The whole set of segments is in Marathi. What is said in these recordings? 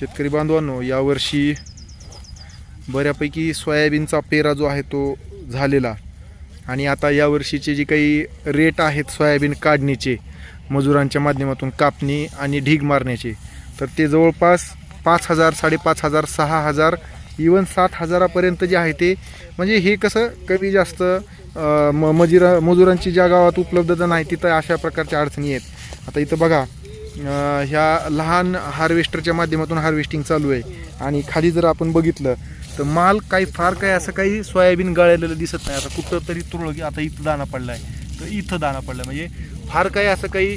शेतकरी बांधवांनो यावर्षी बऱ्यापैकी सोयाबीनचा पेरा जो आहे तो झालेला. आणि आता यावर्षीचे जे काही रेट आहेत सोयाबीन काढणीचे मजुरांच्या माध्यमातून कापणी आणि ढीग मारण्याचे तर ते जवळपास पाच हजार साडेपाच हजार सहा हजार इवन सात हजारापर्यंत जे आहे ते म्हणजे हे कसं कमी जास्त म मजुरा मजुरांची ज्या गावात उपलब्धता नाही तिथं अशा प्रकारच्या अडचणी आहेत. आता इथं बघा ह्या लहान हार्वेस्टरच्या माध्यमातून हार्वेस्टिंग चालू आहे. आणि खाली जर आपण बघितलं तर माल काही फार काही असं काही सोयाबीन गळलेलं दिसत नाही. आता कुठं तरी आता इथं दाना पडला आहे तर इथं दाना पडला म्हणजे फार काही असं काही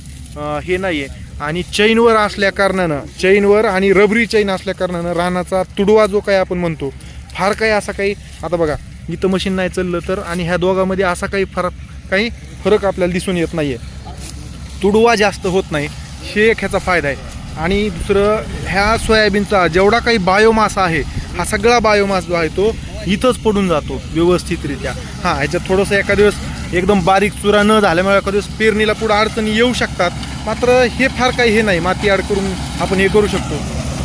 हे नाही आहे आणि चैनवर असल्या कारणानं चैनवर आणि रबरी चैन असल्या कारणानं रानाचा तुडवा जो काही आपण म्हणतो फार काही असा काही आता बघा इथं मशीन नाही चाललं तर आणि ह्या दोघांमध्ये असा काही फरक काही फरक आपल्याला दिसून येत नाही आहे तुडवा जास्त होत नाही. हे एक ह्याचा फायदा आहे. आणि दुसरं ह्या सोयाबीनचा जेवढा काही बायोमास आहे हा सगळा बायोमास जो आहे तो इथंच पडून जातो व्यवस्थितरित्या. हां ह्याच्यात थोडंसं एका दिवस एकदम बारीक चुरा न झाल्यामुळे एका दिवस पेरणीला पुढं अडचणी येऊ शकतात. मात्र हे फार काही हे नाही माती आड करून आपण हे करू शकतो.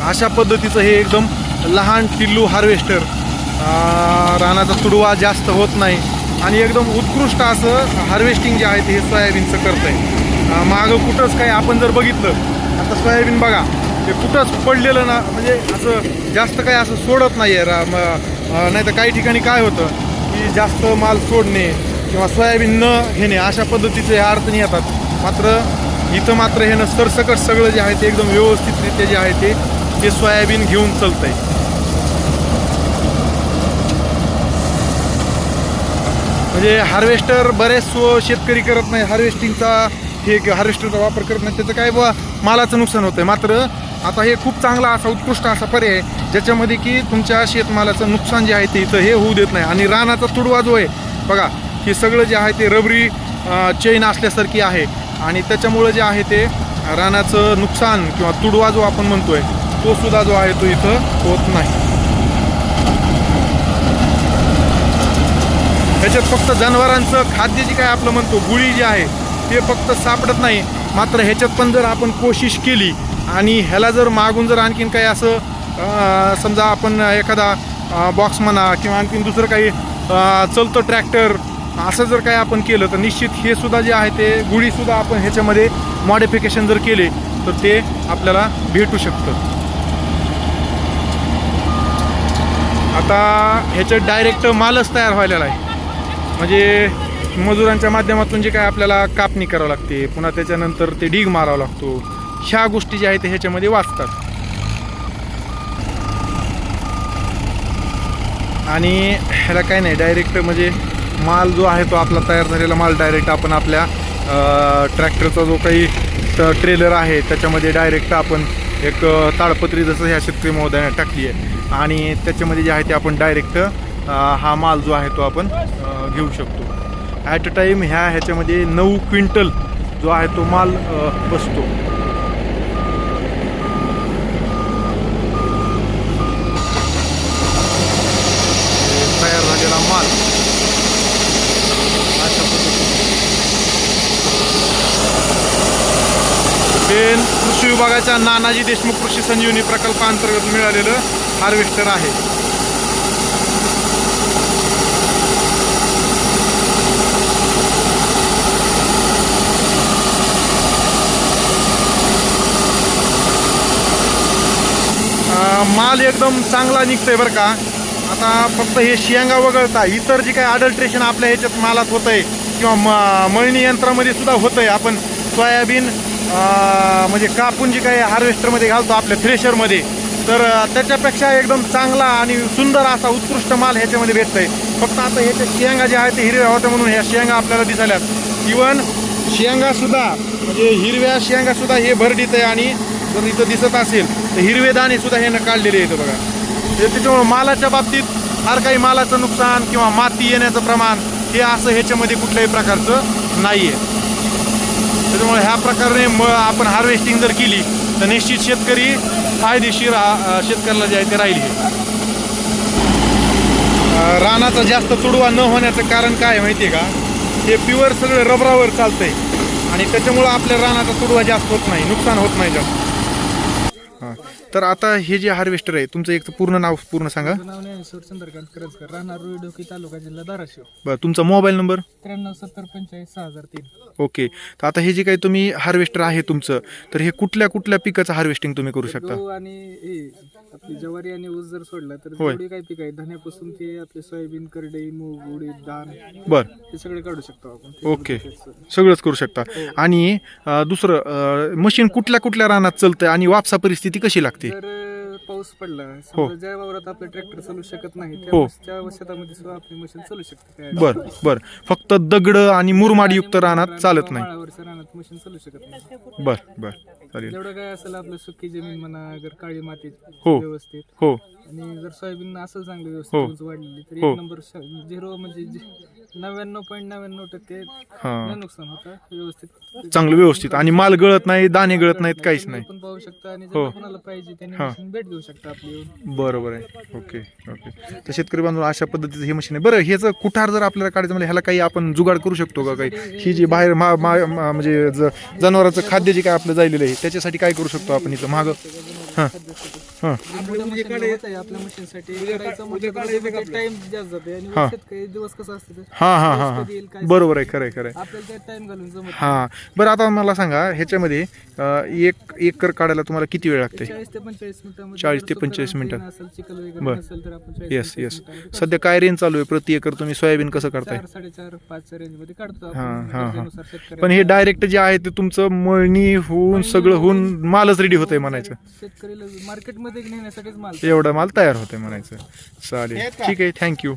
अशा पद्धतीचं हे एकदम लहान टिल्लू हार्वेस्टर रानाचा तुडवा जास्त होत नाही. आणि एकदम उत्कृष्ट असं हार्वेस्टिंग जे आहे ते हे सोयाबीनचं करतं आहे मागं कुठंच काही आपण जर बघितलं आता सोयाबीन बघा ते कुठंच पडलेलं ना म्हणजे असं जास्त काही असं सोडत नाही आहे रा नाही तर काही ठिकाणी काय होतं की जास्त माल सोडणे किंवा सोयाबीन न घेणे अशा पद्धतीचे ह्या अडचणी येतात. मात्र इथं मात्र हे न सरसकट सगळं जे आहे ते एकदम व्यवस्थितरित्या जे आहे ते ते सोयाबीन घेऊन चालतंय. म्हणजे हार्वेस्टर बरेच शेतकरी करत नाही. हार्वेस्टिंगचा हे हार्वेस्टरचा वापर करत नाही त्याचं काय बुवा मालाचं नुकसान होतं आहे मात्र आता हे खूप चांगला असा उत्कृष्ट असा पर्याय ज्याच्यामध्ये की तुमच्या शेतमालाचं नुकसान जे आहे ते इथं हे होऊ देत नाही. आणि रानाचा तुडवा जो आहे बघा हे सगळं जे आहे ते रबरी चेन असल्यासारखी आहे. आणि त्याच्यामुळं जे आहे ते रानाचं नुकसान किंवा तुडवा जो आपण म्हणतोय तो सुद्धा जो आहे तो इथं होत नाही. ह्याच्यात फक्त जनावरांचं खाद्य जे काय आपलं म्हणतो गुळी जी आहे ते फक्त सापडत नाही. मात्र ह्याच्यात पण जर आपण कोशिश केली आणि ह्याला जर मागून जर आणखीन काही असं समजा आपण एखादा बॉक्स म्हणा किंवा आणखीन दुसरं काही चलतं ट्रॅक्टर असं जर काही आपण केलं तर निश्चित हे सुद्धा जे आहे ते गुढीसुद्धा आपण ह्याच्यामध्ये मॉडिफिकेशन जर केले तर ते आपल्याला भेटू शकतं. आता ह्याच्यात डायरेक्ट मालच तयार व्हायला आहे. म्हणजे मजुरांच्या माध्यमातून जे काय आपल्याला कापणी करावं लागते पुन्हा त्याच्यानंतर ते ढीग मारावा लागतो. ह्या गोष्टी ज्या आहेत ते ह्याच्यामध्ये वाचतात. आणि ह्याला काय नाही डायरेक्ट म्हणजे माल जो आहे तो आपला तयार झालेला माल डायरेक्ट आपण आपल्या ट्रॅक्टरचा जो काही ट्रेलर आहे त्याच्यामध्ये डायरेक्ट आपण एक ताडपत्री जसं ह्या शेतकरी महोदयाने टाकली आहे. आणि त्याच्यामध्ये जे आहे ते आपण डायरेक्ट हा माल जो आहे तो आपण घेऊ शकतो. ॲट अ टाईम ह्या ह्याच्यामध्ये नऊ क्विंटल जो आहे तो माल बसतो. तयार झालेला माल. अशा पद्धतीने. कृषी विभागाच्या नानाजी देशमुख कृषी संजीवनी प्रकल्पांतर्गत मिळालेलं हार्वेस्टर आहे अं, माल एकदम चांगला निघतोय बरं का. आता फक्त हे शेंगा वगळता इतर जे काही अडल्ट्रेशन आपल्या ह्याच्यात मालात होत आहे किंवा म मळणी यंत्रामध्ये सुद्धा होतं आहे आपण सोयाबीन म्हणजे कापून जी काही हार्वेस्टरमध्ये घालतो आपल्या थ्रेशरमध्ये तर त्याच्यापेक्षा एकदम चांगला आणि सुंदर असा उत्कृष्ट माल ह्याच्यामध्ये भेटतोय. आहे फक्त आता ह्याच्या शेंगा जे आहेत ते हिरव्या होत्या म्हणून ह्या शेंगा आपल्याला दिसाल्यात इवन शेंगासुद्धा म्हणजे हिरव्या शेंगासुद्धा हे भरडीत आहे आणि जर इथं दिसत असेल. तर हिरवे दाणे सुद्धा ह्यानं काढलेले आहेत बघा. त्याच्यामुळं मालाच्या बाबतीत फार काही मालाचं नुकसान किंवा माती येण्याचं प्रमाण हे असं ह्याच्यामध्ये कुठल्याही प्रकारचं नाही आहे त्याच्यामुळे ह्या प्रकारे म आपण हार्वेस्टिंग जर केली तर निश्चित शेतकरी फायदेशीर हा- शेतकऱ्याला जे आहे ते राहील रानाचा जास्त तुडवा न होण्याचं कारण काय माहिती आहे का? हे प्युअर सगळं रबरावर चालतंय. आणि त्याच्यामुळं आपल्या रानाचा तुडवा जास्त होत नाही नुकसान होत नाही जास्त. हां. तर आता हे जे हार्वेस्टर आहे तुमचं एक पूर्ण नाव पूर्ण सांगा. माझं नाव ज्ञानेश्वर चंद्रकांत करंजकर राहणार रुईडोकी तालुका जिल्हा धाराशिव. बरं तुमचा मोबाईल नंबर? त्र्याण्णव सत्तर पंचेचाळीस सहा हजार तीन. ओके. तर आता हे जे काही तुम्ही हार्वेस्टर आहे तुमचं तर हे कुठल्या कुठल्या पिकाचं हार्वेस्टिंग तुम्ही करू शकता? गहू आणि हे आपली ज्वारी आणि ऊस जर सोडला तर होय. जेवढी काही पीक आहे धन्यापासून ते आपले सोयाबीन करडई मूग उडीद धान बरं. हे सगळे काढू शकतो आपण. ओके. सगळंच करू शकता. आणि अं, दुसरं मशीन कुठल्या कुठल्या रानात चालतं आणि वापसा परिस्थिती कशी लागते? जर पाऊस पडला. हो. समजा ज्या वावरात आपलं ट्रॅक्टर चालू शकत नाही हो. त्या त्या शेतामध्ये सुद्धा आपली मशीन चालू शकते. बर बर. फक्त दगड आणि मुरमाडयुक्त रानात चालत नाही. माळावरच्या रानात मशीन चालू शकत नाही. बर बर. चालेल. जेवढं काय असेल आपलं सुकी जमीन म्हणा अगर काळी माती हो. व्यवस्थित. हो. आणि जर सोयाबीन असेल चांगली हो. व्यवस्थित उंच वाढलेली तर हो. एक नंबर झिरो म्हणजे नव्याण्णव पॉईंट नव्याण्णव टक्के हां. नुकसान होतं व्यवस्थित. चांगलं व्यवस्थित. आणि माल गळत नाही दाणे गळत नाहीत काहीच नाही. पाहू शकता आणि हो. कोणाला पाहिजे त्यांनी हां. भेट देऊ शकता आपली येऊन. बरोबर आहे. Okay okay. तर शेतकरी बांधव अशा पद्धतीचं हे मशीन आहे. बरं ह्याचं कुठार जर आपल्याला काढायचं म्हणजे ह्याला काही आपण जुगाड करू शकतो का काही? ही जी बाहेर मा मा- मा- म्हणजे ज- जनावरांचं खाद्य जे काय आपलं जायलेलं आहे त्याच्यासाठी काय करू शकतो आपण इथं? मागं? हां. हां. म्हणजे आपल्या मशीनसाठी करायचं म्हणजे टाइम जास्त जाते. आणि हां. शेतकरी दिवस कसं असतं ते? हां हां हां पाऊस हां. कधी येईल, काय बरोबर आहे खरं आहे खरं आहे. आपल्याला त्यात टाइम घालून जमत हां. बरं आता मला सांगा ह्याच्यामध्ये अं, एक एकर काढायला तुम्हाला किती वेळ लागते? चाळीस ते पंचेचाळीस मिनिटांमध्ये 40 ते जर 45 सुकं मिनिटं. रान असेल चिखल वगैरे बरं. नसेल तर आपण 40 येस 45 येस सध्या काय रेंज चालू आहे? प्रति एकर तुम्ही सोयाबीन कसं करताय चार साडेचार पाचच्या रेंजमध्ये काढतो हां, आपण. हां, हां. गरजेनुसार शेतकऱ्याला. पण हे डायरेक्ट जे आहे ते तुमचं मळणी होऊन सगळं होऊन मालच रेडी होतंय म्हणायचं. शेतकरीला नेण्यासाठीच माल एवढा माल तयार होतोय म्हणायचं. चालेल. ठीक आहे थँक्यू